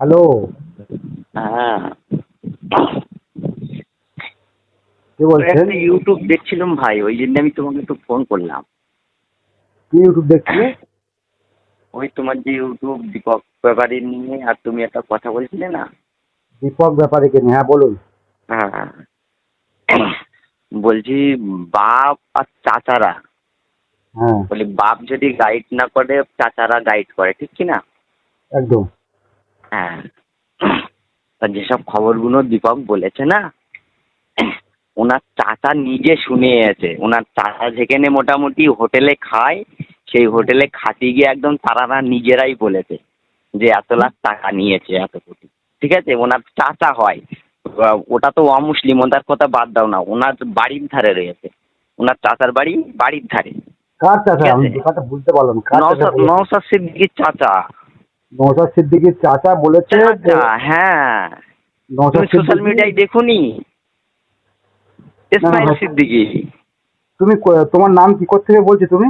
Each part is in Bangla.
হ্যালো। হ্যাঁ। কে বলছেন? একটা ইউটিউব দেখছিলাম ভাই ওই জন্য আমি তোমাকে একটু ফোন করলাম। কি ইউটিউব দেখছিলে? ওই তোমার যে ইউটিউব দীপক ব্যাপারী নিয়ে আর তুমি একটা কথা বলছিলে না? দীপক ব্যাপারীকে নিয়ে হ্যাঁ বলুন। হ্যাঁ। বলছি বাপ আর চাচারা। হ্যাঁ। বলি বাপ যদি গাইড না করে চাচারা গাইড করে ঠিক কি না? একদম। হ্যাঁ। যেসব খবরগুলো দীপক বলেছে না ওনার চাচা নিজে শুনে এসে ওনার চাচা যেখানে মোটামুটি হোটেলে খায় সেই হোটেলে খাতে গিয়ে একদম তারারা নিজেরাই বলেছে যে এত লাখ টাকা নিয়েছে এত কোটি। ঠিক আছে? ওনার চাচা হয়। ওটা তো অমুসলিম ওনার কথা বাদ দাও না। ওনার বাড়ির ধারে রয়েছে। ওনার চাচার বাড়ি বাড়ির ধারে। আছে। নওসাদ সিদ্দিকির চাচা। নৌসাদ সিদ্দিকির চাচা বলেছে হ্যাঁ। নৌসাদ সোশ্যাল মিডিয়ায় দেখুনি? ইসমাইল। সিদ্দিকি। তুমি তোমার নাম কি থেকে বলছো তুমি?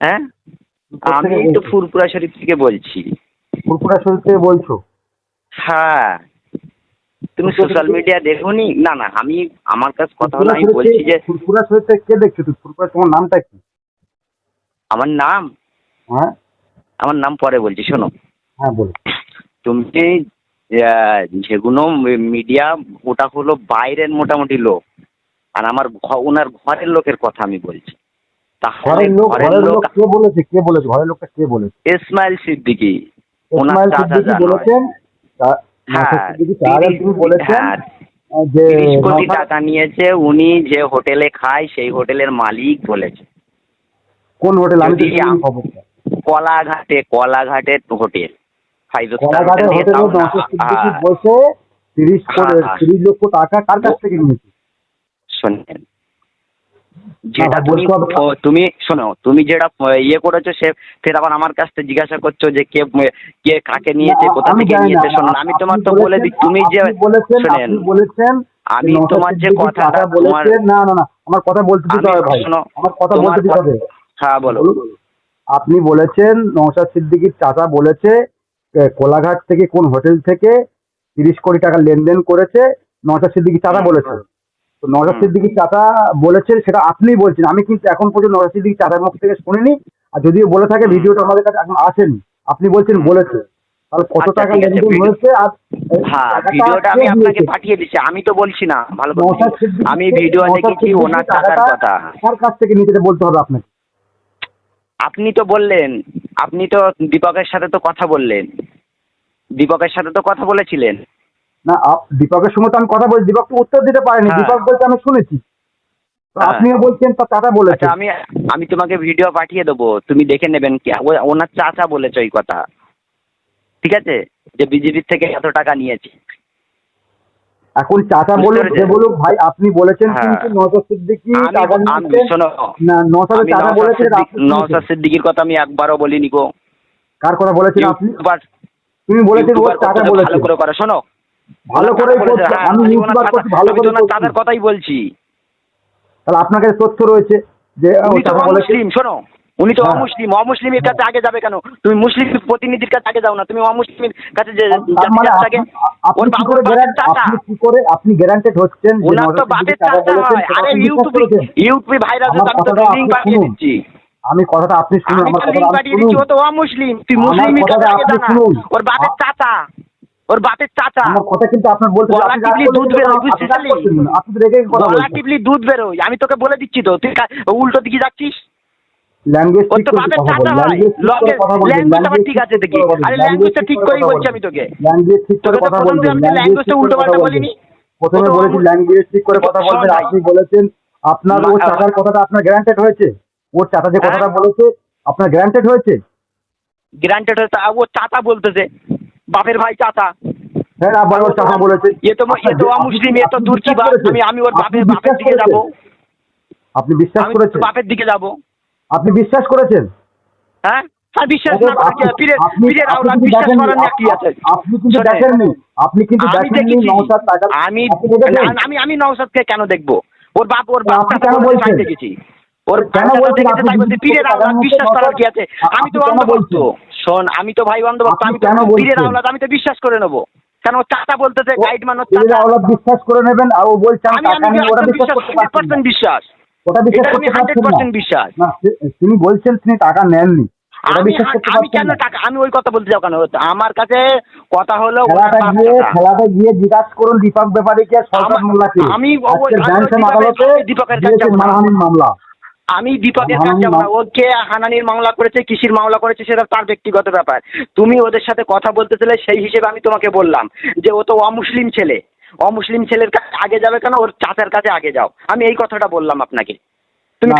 হ্যাঁ? আমি? তো ফুরপুরা শরীফ থেকে বলছি। ফুরপুরা শরীফ থেকে বলছো? হ্যাঁ। তুমি সোশ্যাল মিডিয়া দেখোনি? না না আমি আমার কাছে কথা হলো আমি বলছি যে ফুরপুরা শরীফ থেকে কে দেখছ? তুমি? ফুরপুরা তোমার নামটা কি? আমার নাম? হ্যাঁ? আমার নাম পরে বলছি শোনো। হ্যাঁ তুমি যেগুলো মিডিয়া ওটা হলো বাইরের মোটামুটি লোক আর আমার ওনার ঘরের লোকের কথা আমি বলছি। ঘরের লোক ঘরের ঘরের লোক লোক কে বলেছে? কে বলেছে? ঘরের লোকটা কে বলেছে? ইসমাইল সিদ্দিকি। ওনার চাচা বলেছেন হ্যাঁ, তিরিশ- হ্যাঁ, কোটি টাকা নিয়েছে উনি যে হোটেলে খায় সেই হোটেলের মালিক বলেছে। কোন হোটেল? আমি কলাঘাটে কলাঘাটের হোটেল ফাইভ স্টার হ্যাঁ, বসে তিরিশ হ্যাঁ। তিরিশ লক্ষ টাকা কার কাছ থেকে নিয়েছে? শোনেন। যেটা তুমি শোনো তুমি যেটা ইয়ে করেছ সে ফের আবার আমার কাছ থেকে জিজ্ঞাসা করছ যে কে কে কাকে নিয়েছে কোথা থেকে নিয়েছে শোনো আমি তোমার তো বলে দিই তুমি যে বলেছেন শোনেন বলেছেন আমি তোমার যে কথাটা তোমার বলেছেন না না না আমার কথা বলতে দিতে হবে ভাই। শোনো, আমার কথা বলতে দিতে হবে। হ্যাঁ বলো। আপনি বলেছেন নওশাদ সিদ্দিকির চাচা বলেছে কোলাঘাট থেকে কোন হোটেল থেকে তিরিশ কোটি টাকা লেনদেন করেছে নওশাদ সিদ্দিকী চাচা বলেছে। তো নওশাদ হুম। সিদ্দিকী চাচা বলেছেন সেটা আপনিই বলছেন আমি কিন্তু এখন পর্যন্ত নওশাদ সিদ্দিকী চাচার মুখ থেকে শুনিনি আর যদিও বলে থাকে ভিডিওটা আমাদের কাছে এখন আসেনি আপনি বলছেন বলেছে। তাহলে কত আচ্ছা, টাকা লেনদেন হয়েছে আর হ্যাঁ ভিডিওটা আমি আপনাকে পাঠিয়ে দিচ্ছি আমি তো বলছি না ভালো আমি ভিডিও দেখেছি ওনার টাকার কথা। কার কাছ থেকে নিতে বলতে হবে আপনাকে? আপনি তো বললেন আপনি তো দীপকের সাথে তো কথা বললেন। দীপকের সাথে তো কথা বলেছিলেন। না দীপকের সঙ্গে তো আমি কথা বলছি দীপক তো উত্তর দিতে পারেনি। হ্যাঁ। দীপক বলতে আমি শুনেছি। হ্যাঁ। আপনিও বলছেন তার চাচা বলেছে। আচ্ছা আমি আমি তোমাকে ভিডিও পাঠিয়ে দেবো। তুমি দেখে নেবেন কি ওনার চাচা বলেছে ওই কথা। ঠিক আছে? যে বিজেপির থেকে এত টাকা নিয়েছে। এখন চাচা বলুক যে বলুক ভাই আপনি বলেছেন হ্যাঁ। কিন্তু নজর সিদ্দিকি না চাচা নওশাদ বলেছেন সিদ্দিক- নওশাদ সিদ্দিকির কথা আমি একবারও বলিনি গো। কার কথা বলেছেন আপনি? তুমি বলেছেন ইউটিউবার চাচা বলেছেন। ভালো করে করে শোনো। ভালো করে চাচা বলেছে, আমি ইউটিউবার করছি ভালো করে ওনার চাচার কথাই বলছি। তাহলে আপনার কাছে তথ্য রয়েছে যে ও চাচা বলেছে। শোনো। উনি তো হ্যাঁ। অমুসলিম অমুসলিমের কাছে আগে যাবে কেন? তুমি মুসলিম প্রতিনিধির কাছে আগে যাও না তুমি অমুসলিমের কাছে যে মানে আপনি- আপনি ওর বাবুর বাপের চাচা। কি করে আপনি গ্যারান্টেড হচ্ছেন ওনার তো নওশাদ বাপের চাচা হয় আরে ইউটিউবে ইউটিউবে ভাইরাস আমি তো পাঠিয়ে দিচ্ছি। আমি কথাটা আপনি শুনুন আমার কথাটা আপনি ও শুনুন। তো অমুসলিম। তুই মুসলিমের কাছে আগে যা না। ওর বাপের চাচা। ওর বাপের চাচা। আমার কথা কিন্তু আপনার বলতে দুধ? বেরোয়, কেন? আপনি রেগে কথা বলছেন। দুধ বেরোয়। আমি তোকে বলে দিচ্ছি তো তুই উল্টো দিকে যাচ্ছিস? ল্যাঙ্গুয়েজ ঠিক করে কথা ল্যাঙ্গুয়েজ ঠিক আছে দেখি। আরে ল্যাঙ্গুয়েজটা ঠিক করেই বলছি আমি তোকে। ল্যাঙ্গুয়েজ ঠিক করে কথা প্রথম ঠিক ল্যাঙ্গুয়েজটা উল্টো পাল্টা বলিনি। প্রথমে ও বলেছি ল্যাঙ্গুয়েজ ঠিক করে কথা বলবেন। আপনি বলেছেন আপনার ওর চাচার কথাটা আপনার গ্যারান্টেড হয়েছে। ওর চাচা যে হ্যাঁ? কথাটা বলেছে আপনার গ্যারান্টেড হয়েছে? গ্রান্টেড হচ্ছে ও চাচা বলতেছে। বাপের ভাই চাচা হ্যাঁ আবার ওর চাচা বলেছে। এ তো এ তো মুসলিম এ তো তুর্কি? আমি আমি ওর বাপের বাপের দিকে? যাব। আপনি বিশ্বাস করেছেন? বাপের দিকে যাব। আপনি বিশ্বাস করেছেন? হ্যাঁ? বিশ্বাস না করে কি আপনি- আছে? পীরের আপনি- পীরের আপনি আওলাদ কিন্তু বিশ্বাস করার কি আছে? আপনি কিন্তু দেখেননি। আপনি কিন্তু আমি দেখেননি নওশাদ আমি আপনি দেখেছেন? না, আমি আমি নওশাদকে কেন দেখব? ওর বাপ ওর বাপ কেন বলছেন? দেখেছি। ওর কেন বলছেন? আপনি তাই বলছে যদি পীরের আওলাদ বিশ্বাস করার কি আছে? আমি তো অন্ধভক্ত শোন আমি তো ভাই বন্ধুভক্ত আপনি আমি তো? পীরের আওলাদ আমি তো বিশ্বাস করে নেব। কেন চাচা বলতেছে গাইড মানুষ বিশ্বাস করে নেবেন আর ও বলছে আমি আমি টাকা নিয়ে ওটা বিশ্বাস করতে পারছেন বিশ্বাস। ওটা বিশ্বাস আমি করতে পারছেন না। বিশ্বাস। না তিনি বলছেন তিনি টাকা নেননি। আমি বিশ্বাস করতে আমি পারছেন কেন টাকা আমি ওই কথা বলতে যাও কেন? আমার কাছে কথা হলো খেলাটা গিয়ে খেলাটা গিয়ে জিজ্ঞাসা করুন দীপক ব্যাপারীকে সরকার মোল্লাকে আমি ও- আজকে আমি জানছেন দীপকের- আদালতে দীপকের কাছে দিয়েছেন যাব না। মানহানির মামলা। আমি দীপকের কাছে হানানি না মা- হানানির মামলা করেছে কিসির মামলা করেছে সেটা তার ব্যক্তিগত ব্যাপার। তুমি ওদের সাথে কথা বলতে বলতেছিলে সেই হিসেবে আমি তোমাকে বললাম যে ও তো অমুসলিম ছেলে। অমুসলিম ছেলের কাছে আগে যাবে কেন? ওর চাচার কাছে আগে যাও। আমি এই কথাটা বললাম আপনাকে। তুমি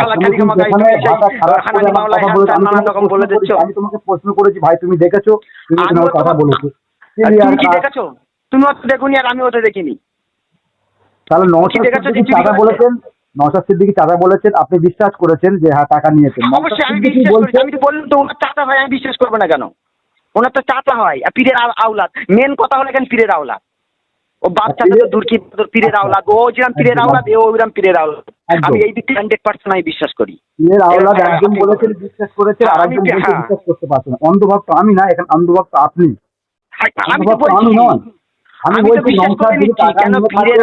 রকম বলে দিচ্ছ আমি তোমাকে প্রশ্ন করেছি ভাই তুমি দেখেছ? কথা বলেছ। তুমি তুমি কি দেখেছ? তুমি অত দেখুনি আর আমি ওটা দেখিনি। তাহলে বলেছেন নওশাদ সিদ্দিকী চাঁদা বলেছেন আপনি বিশ্বাস করেছেন যে হ্যাঁ টাকা নিয়েছেন। অবশ্যই আমি বিশ্বাস তো বললাম তো ওনার চাচা হয় আমি বিশ্বাস করব না কেন? ওনার তো চাচা হয় আর পীরের আও- আওলাদ। মেন কথা হলো কেন পীরের আওলাদ। ও বাচ্চা তো দূর কি পীরের। আওলাদ ও যেরকম পীরের আওলাদ ও ওইরকম পীরের আওলাদ আমি এই দিকটা হান্ড্রেড পার্সেন্ট আমি বিশ্বাস করি। এর আওলাদ হ্যাঁ, একজন বলেছেন বিশ্বাস করেছেন হ্যাঁ, আর একজন হ্যাঁ। বিশ্বাস করতে পারছেন না। অন্ধভক্ত আমি না এখানে অন্ধভক্ত আপনি। আমি অন্ধভক্ত আমি আমি বলছি যদি টাকা নিয়ে থাকে পীরের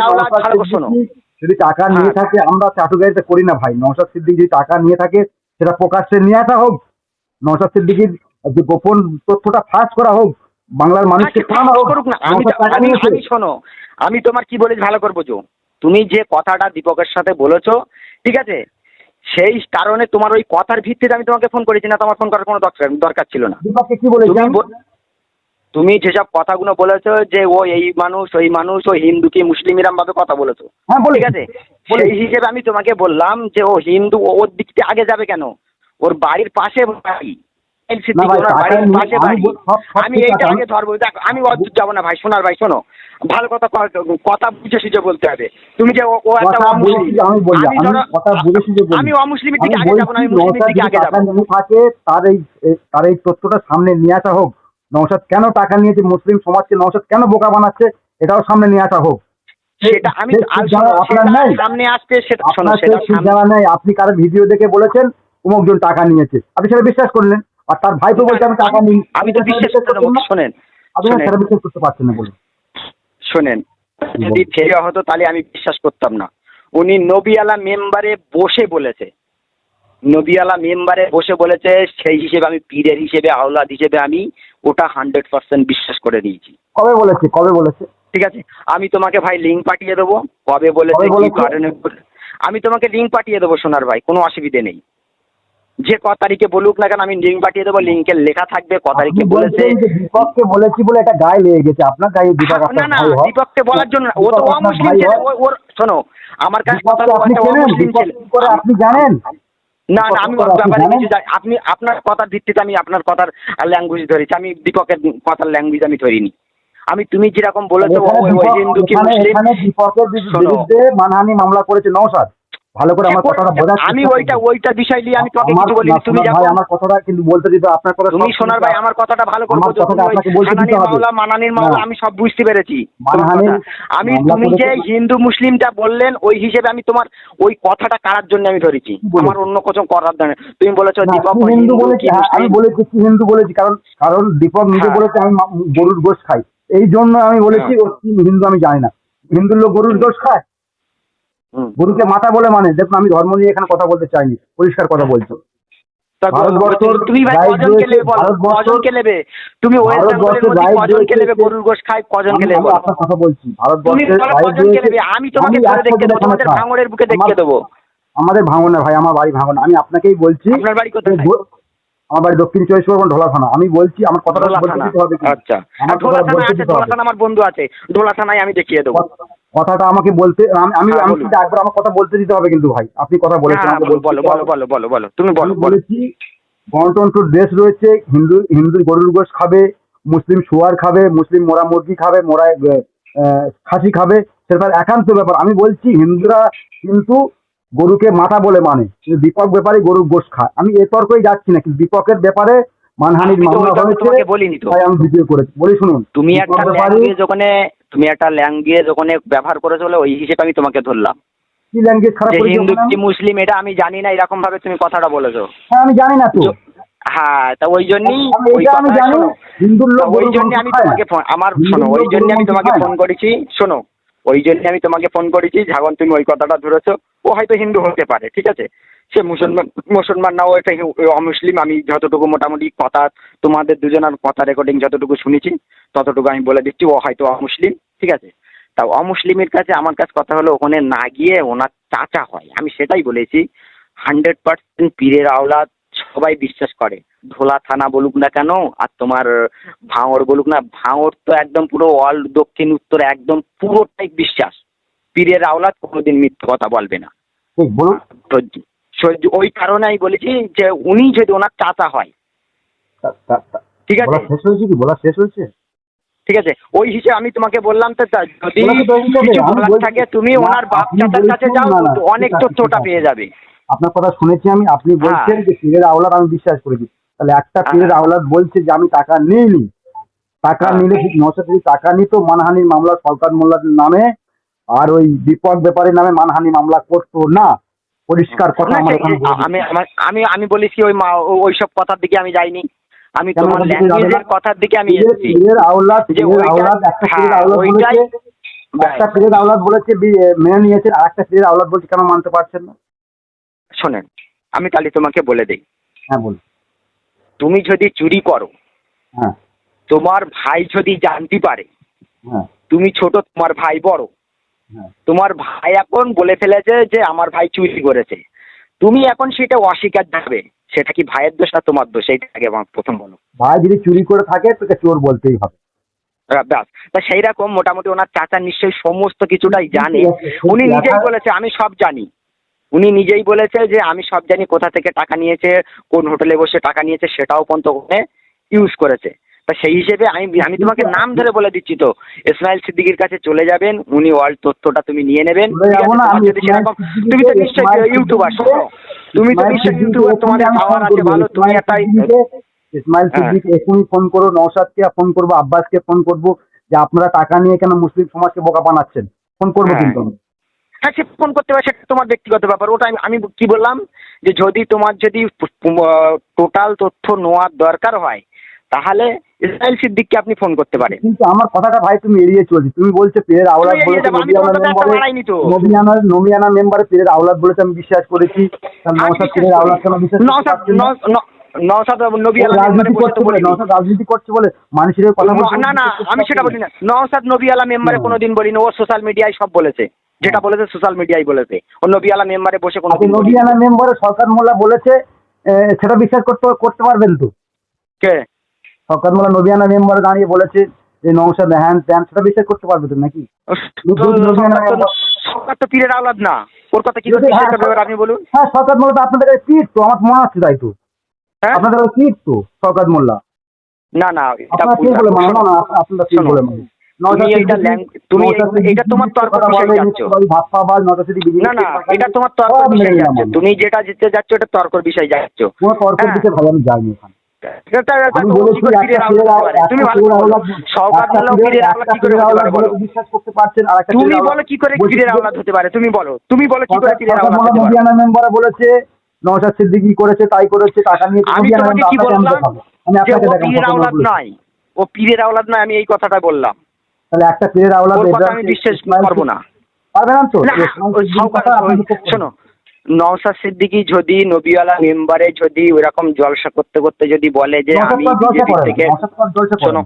যদি টাকা নিয়ে হ্যাঁ। থাকে আমরা চাটুকারিতে করি না ভাই। নওশাদ সিদ্দিক যদি টাকা নিয়ে থাকে সেটা প্রকাশ্যে নিয়ে আসা হোক। নওশাদ সিদ্দিকির যে গোপন তথ্যটা ফাঁস করা হোক বাংলার মানুষকে আচ্ছা, শোনানো হোক করুক না। আমি আমি আমি শোনো আমি তোমার কি বলেছি ভালো করে বোঝো তুমি যে কথাটা দীপকের সাথে বলেছ ঠিক আছে? সেই কারণে তোমার ওই কথার ভিত্তিতে আমি তোমাকে ফোন করেছি না তোমার ফোন করার কোনো দরকার দরকার ছিল না। তুমি যেসব কথাগুলো বলেছ যে ও এই মানুষ ওই মানুষ ও হিন্দু কি মুসলিম এরম ভাবে কথা বলেছ। হ্যাঁ ঠিক আছে। সেই হিসেবে আমি তোমাকে বললাম যে ও হিন্দু ওর দিক থেকে আগে যাবে কেন? ওর বাড়ির পাশে বাড়ি। আমি এইটা আগে ধরবো দেখো আমি অদ্ভুত যাব না ভাই ভাই শোনো। ভালো কথা কথা বুঝে সুঝে বলতে হবে। তুমি যে ও- একটা আমি অমুসলিমের দিকে আগে যাব না আমি মুসলিমের দিকে আগে যাব থাকে তার এই তার এই তথ্যটা সামনে নিয়ে আসা হোক। নওশাদ কেন টাকা নিয়েছে মুসলিম সমাজকে নওশাদ কেন বোকা বানাচ্ছে এটাও সামনে নিয়ে আসা হোক। সেটা আমি আপনার নেই? সামনে আসতে সেটা শোনো সেটা সেই ঠিক সামনে- জানা নেই আপনি কারও ভিডিও দেখে বলেছেন অমুকজন টাকা নিয়েছে। আপনি সেটা বিশ্বাস করলেন। আর তার ভাইপো বলছে আমি টাকা নিই। আমি তো বিশ্বাস করতে? শোনেন আপনি না? শোনেন সেটা বিশ্বাস করতে পারছেন না বলুন। শোনেন যদি ফেরিয়া হতো তাহলে আমি বিশ্বাস করতাম না। উনি নবিয়ালা মেম্বারে বসে বলেছে। নবিয়ালা মেম্বারে বসে বলেছে সেই হিসেবে আমি পীরের হিসেবে আওলাদ হিসেবে আমি ওটা হান্ড্রেড পার্সেন্ট বিশ্বাস করে নিয়েছি কবে বলেছে? কবে বলেছে? ঠিক আছে আমি তোমাকে ভাই লিঙ্ক পাঠিয়ে দেবো। কবে বলেছে কি কারণে আমি তোমাকে লিঙ্ক পাঠিয়ে দেবো সোনার ভাই কোনো অসুবিধে নেই। যে ক তারিখে বলুক না কেন আমি লিঙ্ক পাঠিয়ে দেবো লিঙ্কে লেখা থাকবে ক তারিখে বলেছে দীপককে বলেছি বলে এটা গায়ে লেগে গেছে। আপনার গায়ে দীপক না না দীপককে বলার জন্য ও তো অমুসলিম ছেলে ওর শোনো আমার কাছে কথা অমুসলিম ছেলে। করে আপনি জানেন? না না আমি ব্যাপারে কিছু জানি আপনি আপনার কথার ভিত্তিতে আমি আপনার কথার ল্যাঙ্গুয়েজ ধরেছি। আমি দীপকের কথার ল্যাঙ্গুয়েজ আমি ধরিনি। আমি তুমি যেরকম বলেছ ওই- হিন্দু কি মুসলিম? দীপকের বিরুদ্ধে মানহানি মামলা করেছে নৌসাদ ভালো করে আমার কথাটা বোঝার আমি ওইটা ওইটা বিষয় নিয়ে আমি তোমাকে কিছু বলিনি। তুমি ভাই আমার কথাটা কিন্তু বলতে দিতে আপনার কথা তুমি সোনার ভাই আমার কথাটা ভালো করে বোঝো। আপনাকে বলতে দিতে হবে। মামলা মানানির মামলা না। আমি সব বুঝতে পেরেছি। তোমার আমি তুমি যে হিন্দু মুসলিমটা বললেন ওই হিসেবে আমি তোমার ওই কথাটা কারার জন্য আমি ধরেছি। আমার অন্য কিছু করার জন্য তুমি বলেছ দীপক হিন্দু বলেছি? আমি বলেছি হিন্দু বলেছি? কারণ কারণ দীপক নিজে হ্যাঁ। বলেছে আমি গরুর গোশ খাই। এই জন্য আমি বলেছি হ্যাঁ। ও হিন্দু আমি জানি না। হিন্দু লোক গরুর গোশ খায়। গরুকে মাথা বলে মানে দেখুন আমি ধর্ম নিয়ে এখানে কথা বলতে চাইনি পরিষ্কার কথা বলছো। তুমি ভাই কজনকে নেবে কজনকে নেবে? তুমি ওয়েস্ট বেঙ্গলের ভারতবর্ষের মধ্যে রাইট কজনকে নেবে? গরুর গোশ খায় কজনকে নেবে আপনার কথা বলছি ভারতবর্ষের কজনকে নেবে? আমি তোমাকে ধরে একশো দেখিয়ে দেবো তোমাদের ভাঙড়ের বুকে আমার- দেখিয়ে দেবো। আমাদের ভাঙনে ভাই আমার বাড়ি ভাঙন আমি আপনাকেই বলছি আপনার বাড়ি কোথায়? আমার বাড়ি দক্ষিণ চব্বিশ পরগনা ঢোলা থানা আমি বলছি আমার কথাটা ঢোলা বলতে থানা হবে আচ্ছা। আমার ঢোলা থানা আছে ঢোলা থানা আমার বন্ধু আছে। ঢোলা থানায় আমি দেখিয়ে দেবো। কথাটা আমাকে বলতে আমি আমি হ্যাঁ। কিন্তু একবার আমার কথা বলতে দিতে হবে কিন্তু ভাই। আপনি কথা বলেছেন বলো বলো বলো বলো বলো বলো তুমি বলো বলেছি গণতন্ত্র দেশ রয়েছে হিন্দু হিন্দু গরুর গোশ খাবে মুসলিম শুয়ার খাবে মুসলিম মোরা মুরগি খাবে মোরা আহ, খাসি খাবে সেটা একান্ত ব্যাপার। আমি বলছি হিন্দুরা কিন্তু গরুকে মাথা বলে মানে। কিন্তু দীপক ব্যাপারে গরুর গোশ খায়। আমি এ তর্কই যাচ্ছি না কিন্তু দীপকের ব্যাপারে মানহানির মামলা হয়েছে বলিনি তো। আমি ভিডিও করেছি। বলি শুনুন তুমি একটা ল্যাঙ্গুয়েজ ওখানে তুমি একটা ল্যাঙ্গুয়েজ ওখানে ব্যবহার করেছ বলে ওই হিসেবে আমি তোমাকে ধরলাম। কি ল্যাঙ্গুয়েজ খারাপ হিন্দু কি মুসলিম এটা আমি জানি না এরকম ভাবে তুমি কথাটা বলেছ। হ্যাঁ আমি জানি না তো। হ্যাঁ তা ওই জন্যই আমি ওই আমি জানি হিন্দুর লোক ওই জন্য আমি তোমাকে ফোন আমার শোনো ওই জন্য আমি তোমাকে ফোন করেছি শোনো। ওই জন্য আমি তোমাকে ফোন করেছি যখন তুমি ওই কথাটা ধরেছো। ও হয়তো হিন্দু হতে পারে ঠিক আছে? সে মুসলমান মুসলমান না ও একটা হি- অমুসলিম। আমি যতটুকু মোটামুটি কথা তোমাদের দুজনের কথা রেকর্ডিং যতটুকু শুনেছি ততটুকু আমি বলে দিচ্ছি ও হয়তো অমুসলিম ঠিক আছে? তা অমুসলিমের কাছে আমার কাছে কথা হলো ওখানে না গিয়ে ওনার চাচা হয়। আমি সেটাই বলেছি হান্ড্রেড পার্সেন্ট পীরের আওলাদ সবাই বিশ্বাস করে। ধোলা থানা বলুক না কেন আর তোমার ভাঙর বলুক না ভাঙর তো একদম পুরো অল দক্ষিণ উত্তর একদম পুরোটাই বিশ্বাস। পীরের আওলাদ কোনোদিন মিথ্যে কথা বলবে না। বলুন। ওই কারণে আমি বলেছি যে উনি যদি ওনার চাচা হয়। ঠিক আছে? বলা শেষ হয়েছে ঠিক আছে। ওই হিসেবে আমি তোমাকে বললাম তো যদি কিছু বলার থাকে তুমি ওনার বাপ চাচার কাছে যাও অনেক ঠিক আছে, তথ্য ঠিক ওটা আছে। পেয়ে যাবে। আপনার কথা শুনেছি আমি আপনি বলছেন হ্যাঁ। যে পীরের আওলাদ আমি বিশ্বাস করেছি তাহলে একটা হ্যাঁ। পীরের আওলাদ বলছে যে আমি টাকা নিইনি। টাকা হ্যাঁ। নিলে নশো কোটি টাকা নিত মানহানির মামলা সরকার মোল্লার নামে আর ওই দীপক ব্যাপারীর নামে মানহানি মামলা করতো না। পরিষ্কার কথা আমার এখানে বলে আমি আমার- আমি আমি বলেছি ওই মা ওই সব কথার দিকে আমি যাইনি। আমি তোমার ল্যাঙ্গুয়েজের কথার দিকে আমি এসেছি। পীরের আওলাদ যে পীরের আওলাদ একটা পীরের হ্যাঁ, আওলাদ বলেছে একটা পীরের আওলাদ বলেছে মেনে নিয়েছেন আর একটা পীরের আওলাদ বলছে কেন মানতে পারছেন না? শোনেন আমি তাহলে তোমাকে বলে দিই। হ্যাঁ বলুন। তুমি যদি চুরি করো হ্যাঁ। তোমার ভাই যদি জানতে পারে হ্যাঁ। তুমি ছোট তোমার ভাই বড় তোমার ভাই এখন বলে ফেলেছে যে আমার ভাই চুরি করেছে। তুমি এখন সেটা অস্বীকার যাবে সেটা কি ভাইয়ের দোষ না তোমার দোষ? এইটা আগে আমার প্রথম বলো। ভাই যদি চুরি করে থাকে তোকে চোর বলতেই হবে। ব্যাস। তা সেই রকম মোটামুটি ওনার চাচা নিশ্চয়ই সমস্ত কিছুটাই জানে। উনি নিজেই বলেছে আমি সব জানি। উনি নিজেই বলেছে যে আমি সব জানি কোথা থেকে টাকা নিয়েছে কোন হোটেলে বসে টাকা নিয়েছে সেটাও পর্যন্ত ইউজ করেছে। তা সেই হিসেবে আমি আমি তোমাকে নাম ধরে বলে দিচ্ছি তো। ইসমাইল সিদ্দিকির কাছে চলে যাবেন উনি অল তথ্যটা তুমি নিয়ে নেবেন। তোমার তুমি তো নিশ্চয়ই ইউটিউবার শোনো। তুমি তো নিশ্চয়ই ইউটিউবার আমি পাওয়ার ফোন আছে। ভালো। তুমি একটা ইসমাইল। সিদ্দিক এখনই ফোন করো নৌসাদকে ফোন করব আব্বাসকে ফোন করব যে আপনারা টাকা নিয়ে কেন মুসলিম সমাজকে বোকা বানাচ্ছেন? ফোন করব হ্যাঁ। কিন্তু হ্যাঁ সে ফোন করতে পারে সেটা তোমার ব্যক্তিগত ব্যাপার। ওটা আমি কি বললাম? যে যদি তোমার যদি টোটাল তথ্য নেওয়ার দরকার হয় তাহলে ইসমাইল সিদ্দিককে আপনি ফোন করতে পারেন। কিন্তু আমার কথাটা ভাই তুমি এড়িয়ে চলছি। তুমি বলছো পীরের আওলাদ বলেছে নবিয়ানা। নবিয়ানা মেম্বারে পীরের আওলাদ বলেছে আমি বিশ্বাস করেছি। আমি পীরের আওলাদ কেন বিশ্বাস নওশাদ নওশাদ নবী আলা মেম্বারে বলিনি। রাজনীতি করছে বলে মানুষের কথা বলছে, না না আমি সেটা বলি। না নওশাদ নবী আলা মেম্বারে। কোনোদিন বলিনি ও সোশ্যাল মিডিয়ায় সব বলেছে। যেটা বলেছে সোশ্যাল মিডিয়ায় বলেছে। ও নবী আলা মেম্বারে বসে কোনো আপনি নদিয়ানা মেম্বারে সরকার মোল্লা বলেছে সেটা বিশ্বাস করতে করতে পারবেন তো? কে? মেম্বারে দাঁড়িয়ে বলেছে যে নৌসাদ হ্যান ত্যান সেটা বিশ্বাস করতে পারবে তো নাকি? সরকার তো- সরকার তো পীরের আওলাদ না। ওর কথা কি করে যদি- বিশ্বাস হ্যাঁ, আপনি বলুন? হ্যাঁ সরকার মোল্লা আপনাদের কাছে তো আমার মনে হচ্ছে তাই তো। হ্যাঁ? আপনাদের কাছে তো সরকার মোল্লা না না এটা ভুল বলে মানে না না আপনারা ঠিক বলে মানে। তুমি তুমি তোমার তর্ক বিষয়ে যাচ্ছ। ভাপ্পাবাজ না না এটা তোমার তর্ক বিষয় যাচ্ছে। তুমি যেটা জিততে যাচ্ছ এটা তর্কর বিষয় যাচ্ছ। তর্কের। দিকে ভালো আমি যাইনি তুমি বলো। কি করে পীরের আওলাদ হতে পারে? তুমি বলো। তুমি বলো কি করে পীরের আওলাদ হতে পারে? বলেছে নওশাদ সিদ্দিকী করেছে তাই করেছে টাকা নিয়ে আমি তোমাকে কি আপনাকে আমি বললাম আমি আপনাকে ও পীরের সরকার আওলাদ নয়। ও পীরের আওলাদ নয় আমি এই কথাটা বললাম। তাহলে একটা পীরের আওলাদ আমি বিশ্বাস করব না। পারবে না তো। শোনো নওশাদ সিদ্দিকী যদি নবীওয়ালা মেম্বারে যদি ওইরকম জলসা করতে করতে যদি বলে যে আমি বিজেপি থেকে শোনো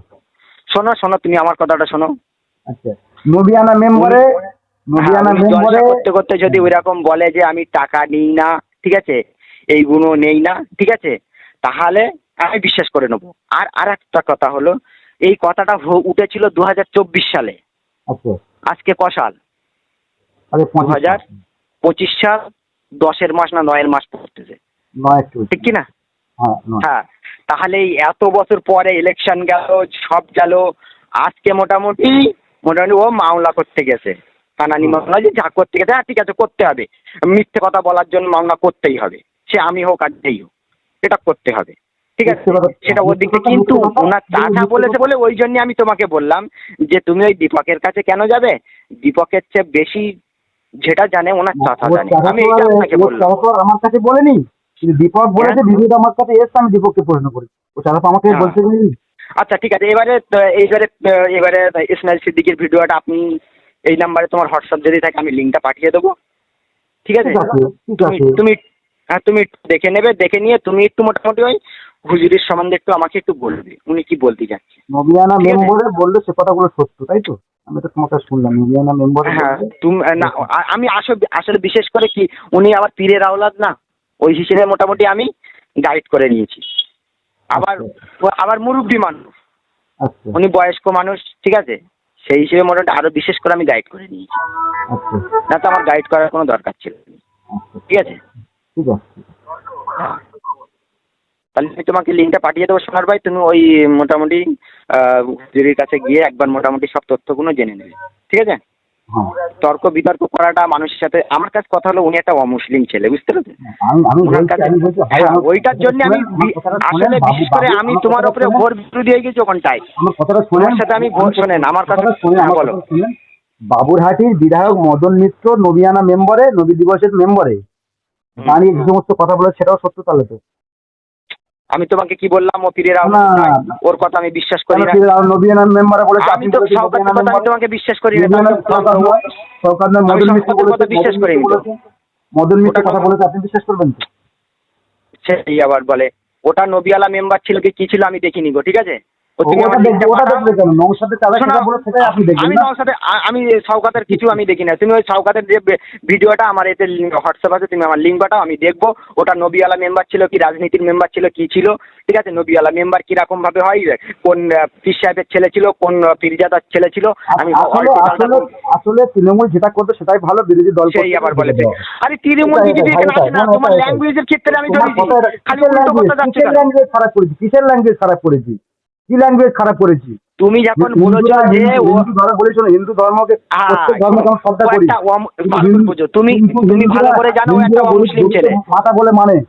শোনো শোনো তুমি আমার কথাটা শোনো। আচ্ছা নবিয়ানা মেম্বারে নবিয়ানা হ্যাঁ, মেম্বারে করতে করতে যদি ওইরকম বলে যে আমি টাকা নিই না ঠিক আছে? এইগুলো নেই না ঠিক আছে? তাহলে আমি বিশ্বাস করে নেব। আর আর একটা কথা হলো এই কথাটা উঠেছিল দু হাজার চব্বিশ সালে। আচ্ছা। আজকে ক সাল? দু হাজার পঁচিশ সাল দশের মাস না নয়ের মাস পড়তেছে। ঠিক কি না হ্যাঁ হ্যাঁ তাহলে এত বছর পরে ইলেকশন গেল সব গেল আজকে মোটামুটি মোটামুটি ও মামলা করতে গেছে। কানানি মামলা যে যা করতে গেছে হ্যাঁ ঠিক আছে করতে হবে। মিথ্যে কথা বলার জন্য মামলা করতেই হবে। সে আমি হোক আর যেই হোক এটা করতে হবে। ঠিক আছে? সেটা ওর দিকে কিন্তু ওনার চাচা বলেছে বলে ওই জন্য আমি তোমাকে বললাম যে তুমি ওই দীপকের কাছে কেন যাবে? দীপকের চেয়ে বেশি যেটা জানে ওনার চাচা জানে। আমি এটা আপনাকে বললাম। চাচা আমার কাছে বলেনি। কিন্তু দীপক বলেছে ভিডিওটা আমার কাছে এসছে আমি দীপককে প্রশ্ন করি। ও তো আমাকে হ্যাঁ। বলছে যে আচ্ছা ঠিক আছে। এবারে এইবারে এবারে ইসমাইল সিদ্দিকের ভিডিওটা আপনি এই নাম্বারে তোমার হোয়াটসঅ্যাপ যদি থাকে আমি লিঙ্কটা পাঠিয়ে দেবো। ঠিক আছে? তুমি হ্যাঁ তুমি দেখে নেবে দেখে নিয়ে তুমি একটু মোটামুটি ওই হুজুরির সম্বন্ধে একটু আমাকে একটু বলবে। উনি কি বলতে যাচ্ছে নবিয়ানা মেম্বরে বললে সে কথাগুলো সত্য তাই তো? আমি তো তোমার কাছে শুনলাম নবিয়ানা মেম্বরে হ্যাঁ তুমি না আমি আসলে আসলে বিশেষ করে কি উনি আবার পীরের আওলাদ না ওই হিসেবে মোটামুটি আমি গাইড করে নিয়েছি। আবার আবার মুরব্বী মানুষ। আচ্ছা। উনি বয়স্ক মানুষ ঠিক আছে? সেই হিসেবে মোটামুটি আরও বিশেষ করে আমি গাইড করে নিয়েছি। আচ্ছা। না তো আমার গাইড করার কোনো দরকার ছিল না। আচ্ছা। ঠিক আছে? ঠিক আছে। হ্যাঁ। তাহলে আমি তোমাকে লিঙ্কটা পাঠিয়ে দেবো সোনার ভাই তুমি ওই মোটামুটি হুজুরির কাছে গিয়ে একবার মোটামুটি সব তথ্যগুলো জেনে নেবে। ঠিক আছে? হ্যাঁ। তর্ক বিতর্ক করাটা মানুষের সাথে আমার কাছে কথা হলো উনি একটা অমুসলিম ছেলে বুঝতে পেরেছেন? কাছে হ্যাঁ, আমার ওইটার জন্য আমি আসলে বিশেষ করে আমি তোমার উপরে। ভোর বিরোধী হয়ে গেছি ওখানটায়। তোমার সাথে আমি ভোট শোনেন, আমার হ্যাঁ, আমার বলো। বাবুরহাটির বিধায়ক মদন মিত্র নবিয়ানা মেম্বারে নবী দিবসের মেম্বারে। দাঁড়িয়ে যে সমস্ত কথা বলে সেটাও সত্য তাহলে তো। আমি তোমাকে কি বললাম ও পীরের। ওর কথা আমি বিশ্বাস করি না। আমি তো সৌকাতের কথা আমি তোমাকে বিশ্বাস করি না কথা বিশ্বাস করি মদন মিত্র কথা কথা- বলেছে আপনি বিশ্বাস করবেন সেই আবার বলে ওটা নবিয়ালা মেম্বার ছিল কি কি ছিল আমি দেখিনি গো ঠিক আছে? লিঙ্কটা আমি না? আমি সৌকাতের কিছু আমি দেখি না। তুমি ওই সৌকাতের যে ভিডিওটা আমার এতে হোয়াটসঅ্যাপ আছে তুমি আমার লিঙ্ক আমি দেখব। ওটা নবিয়ালা মেম্বার ছিল কি রাজনীতির মেম্বার ছিল কি ছিল? ঠিক আছে? নবিয়ালা মেম্বার কীরকম ভাবে হয়? কোন পীর সাহেবের ছেলে ছিল কোন পীরজাদার ছেলে ছিল? আমি আসলে তৃণমূল যেটা করবে সেটাই ভালো বিরোধী দল সেই আবার বলে ফেলে। আরে তৃণমূল বিজেপি না তোমার ল্যাঙ্গুয়েজের ক্ষেত্রে আমি ধরেছি খালি উল্টো কথা করেছি কিসের ল্যাঙ্গুয়েজ খারাপ করেছি কি ল্যাঙ্গুয়েজ খারাপ করেছি? তুমি যখন বলেছ যে হিন্দু ধর্ম বলেছ না, হিন্দু ধর্মকে হ্যাঁ, প্রত্যেক ধর্মকে আমরা শ্রদ্ধা করি। তুমি- তুমি ভালো করে জানো একটা গরু- গরুকে ছেলে। মাতা বলে মানে।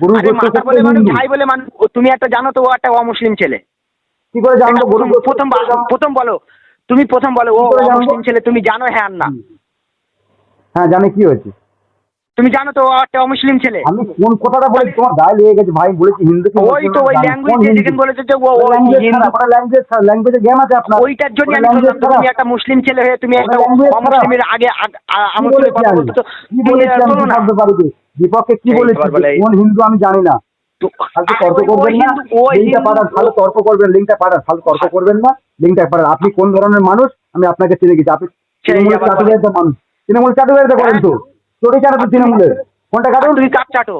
গরু মাতা বলে হিন্দু। ভাই বলে মানুষ ও তুমি একটা জানো তো ও একটা অমুসলিম ছেলে। কি করে জানব? এটা প্রথম প্রথম বলো। তুমি প্রথম বলো ও? অমুসলিম ছেলে তুমি জানো? হ্যাঁ না। হ্যাঁ জানি কি হয়েছে। তুমি জানো তো একটা অমুসলিম ছেলে। আমি কোন কথাটা বলেছি? তোমার গায়ে লেগে গেছে ভাই বলেছি হিন্দু ওই তো ওই ল্যাঙ্গুয়েজ যেখানে বলেছে যে ও ও ল্যাঙ্গুয়েজ ল্যাঙ্গুয়েজ জ্ঞান আছে আপনার। ওইটার জন্য আমি বললাম তুমি একটা মুসলিম ছেলে হয়ে তুমি একটা। অমুসলিমের আগে আগ- আ- কি আমার বলেছি কথা? বলতো তো শোনো না। দীপককে কি বলেছি? কোন হিন্দু আমি জানি না। তো- ফালতু তর্ক করবেন না। লিঙ্কটা পাঠান ফালতু তর্ক করবেন লিঙ্কটা পাঠান ফালতু তর্ক করবেন না। লিঙ্কটা পাঠান। আপনি কোন ধরনের মানুষ? আমি আপনাকে চিনে গেছি। আপনি তৃণমূল চাটুকারিতা মানুষ। তৃণমূল চাটুকারিতা করেন তো। চটি চাটা তো তৃণমূলের। কোনটা কাটো? তুমি কাপ চাটো।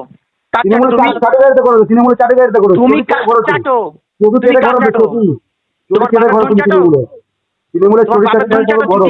তৃণমূল তুমি চাটুকারিতা করো তৃণমূল চাটুকারিতা করো তুমি কাপ। চাটো। চটি। কাপ করো চাটো চটি বাবার করো? তৃণমূলের। তৃণমূলের চটি চাটো করো